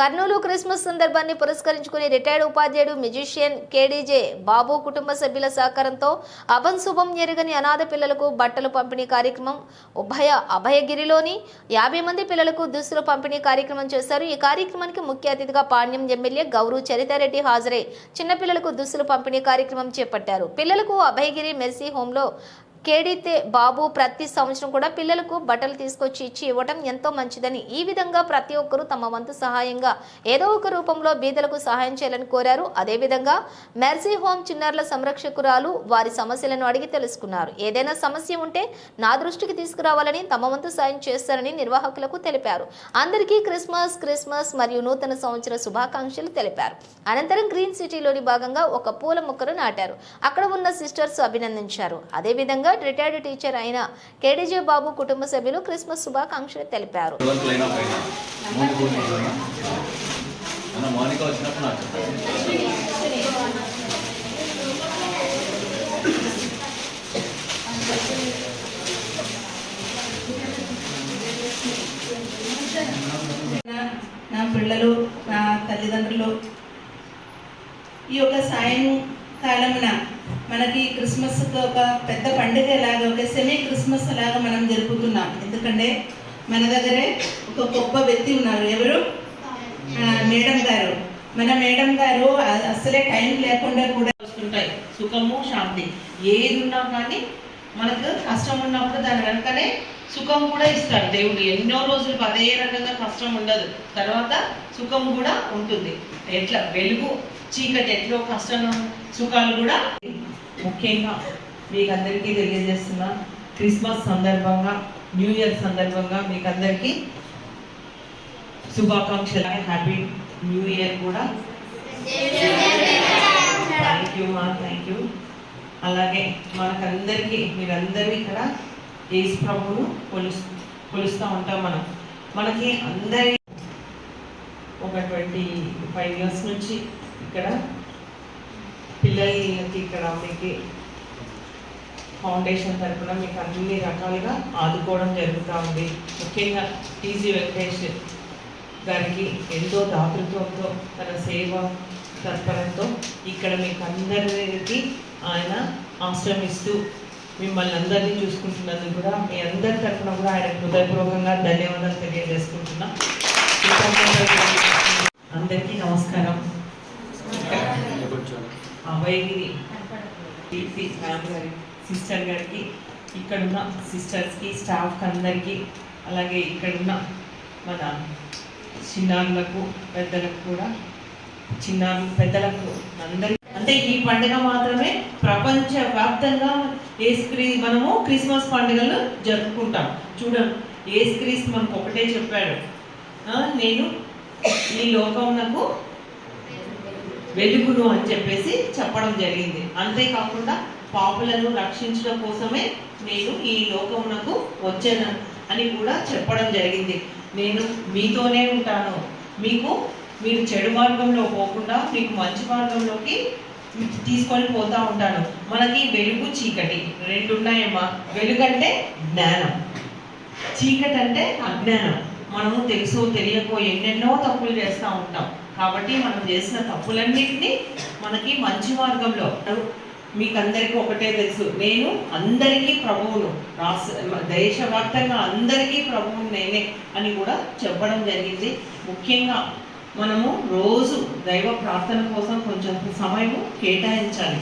Kurnool Christmas సందర్భాన్ని పురస్కరించుకుని retired ఉపాధ్యాయుడు మ్యూజిషియన్ కేడీజే బాబు కుటుంబ సభ్యుల సహకారంతో అభం శుభం ఎరుగని అనాథ పిల్లలకు బట్టలు పంపిణీ కార్యక్రమం ఉభయ అభయగిరిలోని యాభై మంది పిల్లలకు దుస్తులు పంపిణీ కార్యక్రమం చేశారు. ఈ కార్యక్రమానికి ముఖ్య అతిథిగా పాణ్యం ఎమ్మెల్యే గౌరు చరితారెడ్డి హాజరై చిన్నపిల్లలకు దుస్తులు పంపిణీ కార్యక్రమం చేపట్టారు. పిల్లలకు అభయగిరి మెర్సీ హోంలో కేడితే బాబు ప్రతి సంవత్సరం కూడా పిల్లలకు బట్టలు తీసుకొచ్చి ఇచ్చి ఇవ్వటం ఎంతో మంచిదని ఈ విధంగా ప్రతి ఒక్కరూ తమ వంతు సహాయంగా ఏదో ఒక రూపంలో బీదలకు సహాయం చేయాలని కోరారు. అదేవిధంగా మెర్సీ హోమ్ చిన్నారుల సంరక్షకురాలు వారి సమస్యలను అడిగి తెలుసుకున్నారు. ఏదైనా సమస్య ఉంటే నా దృష్టికి తీసుకురావాలని తమ వంతు సాయం చేస్తారని నిర్వాహకులకు తెలిపారు. అందరికీ క్రిస్మస్ క్రిస్మస్ మరియు నూతన సంవత్సర శుభాకాంక్షలు తెలిపారు. అనంతరం గ్రీన్ సిటీలోని భాగంగా ఒక పూల మొక్కను నాటారు. అక్కడ ఉన్న సిస్టర్స్ అభినందించారు. అదేవిధంగా రిటైర్డ్ టీచర్ అయిన కేడీజే బాబు కుటుంబ సభ్యులు క్రిస్మస్ శుభాకాంక్షలు తెలిపారు. నా పిల్లలు నా తల్లిదండ్రులు ఈ యొక్క సాయం కాలమున మనకి క్రిస్మస్ ఒక పెద్ద పండుగ లాగా ఒక సెమీ క్రిస్మస్ లాగా మనం జరుపుతున్నాం. ఎందుకంటే మన దగ్గరే ఒక గొప్ప వ్యక్తి ఉన్నారు. ఎవరు? మేడం గారు. మన మేడం గారు అసలే టైం లేకుండా కూడా వస్తుంటాయి. సుఖము శాంతి. ఏది ఉన్నా కానీ మనకు కష్టం ఉన్నప్పుడు దాని వెనకనే సుఖం కూడా ఇస్తాడు దేవుడు. ఎన్నో రోజులు అదే రకంగా కష్టం ఉండదు. తర్వాత సుఖం కూడా ఉంటుంది. ఎట్లా? వెలుగు చీకటి ఎట్లో కష్టం సుఖాలు కూడా ముఖ్యంగా మీకు అందరికీ తెలియజేస్తున్న క్రిస్మస్ సందర్భంగా న్యూ ఇయర్ సందర్భంగా మీకు అందరికీ శుభాకాంక్షలు. హ్యాపీ న్యూ ఇయర్ కూడా. థ్యాంక్ యూ మా థ్యాంక్ యూ అలాగే మనకందరికీ మీరందరూ ఇక్కడ ఏసు ప్రభును కొలుస్తూ కొలుస్తూ ఉంటాం మనం. మనకి అందరి ఒక ట్వంటీ ఫైవ్ ఇయర్స్ నుంచి ఇక్కడ పిల్లలకి ఇక్కడ మీకు ఫౌండేషన్ తరఫున మీకు అన్ని రకాలుగా ఆదుకోవడం జరుగుతూ ఉంది. ముఖ్యంగా టీజీ వెంకటేష్ గారికి ఎంతో దాతృత్వంతో తన సేవ తత్పరంతో ఇక్కడ మీకు అందరికీ ఆయన ఆశ్రమిస్తూ మిమ్మల్ని అందరినీ చూసుకుంటున్నందుకు కూడా మీ అందరి తరఫున కూడా ఆయన హృదయపూర్వకంగా ధన్యవాదాలు తెలియజేసుకుంటున్నాం. అందరికీ నమస్కారం. అభయగిరి కీర్తి మ్యామ్ గారి సిస్టర్ గారికి ఇక్కడున్న సిస్టర్స్కి స్టాఫ్ అందరికీ అలాగే ఇక్కడున్న మన చిన్నారులకు పెద్దలకు కూడా చిన్నారులు పెద్దలకు అందరి అంటే ఈ పండుగ మాత్రమే ప్రపంచ వ్యాప్తంగా ఏసుక్రీ మనము క్రిస్మస్ పండుగలు జరుపుకుంటాం. చూడండి ఏసుక్రీస్తు మనకు ఒకటే చెప్పాడు. నేను ఈ లోకమునకు వెలుగును అని చెప్పేసి చెప్పడం జరిగింది. అంతేకాకుండా పాపులను రక్షించడం కోసమే నేను ఈ లోకమునకు వచ్చాను అని కూడా చెప్పడం జరిగింది. నేను మీతోనే ఉంటాను. మీకు మీరు చెడు మార్గంలో పోకుండా మీకు మంచి మార్గంలోకి తీసుకొని పోతా ఉంటాను. మనకి వెలుగు చీకటి రెండు ఉన్నాయమ్మా వెలుగు అంటే జ్ఞానం. చీకటి అంటే అజ్ఞానం. మనము తెలుసో తెలియకో ఎన్నెన్నో తప్పులు చేస్తూ ఉంటాం. కాబట్టి మనం చేసిన తప్పులన్నింటినీ మనకి మంచి మార్గంలో మీకు అందరికీ ఒకటే తెలుసు. నేను అందరికీ ప్రభువును రాష్ట్ర దేశవ్యాప్తంగా అందరికీ ప్రభువు నేనే అని కూడా చెప్పడం జరిగింది. ముఖ్యంగా మనము రోజు దైవ ప్రార్థన కోసం కొంచెం సమయము కేటాయించాలి.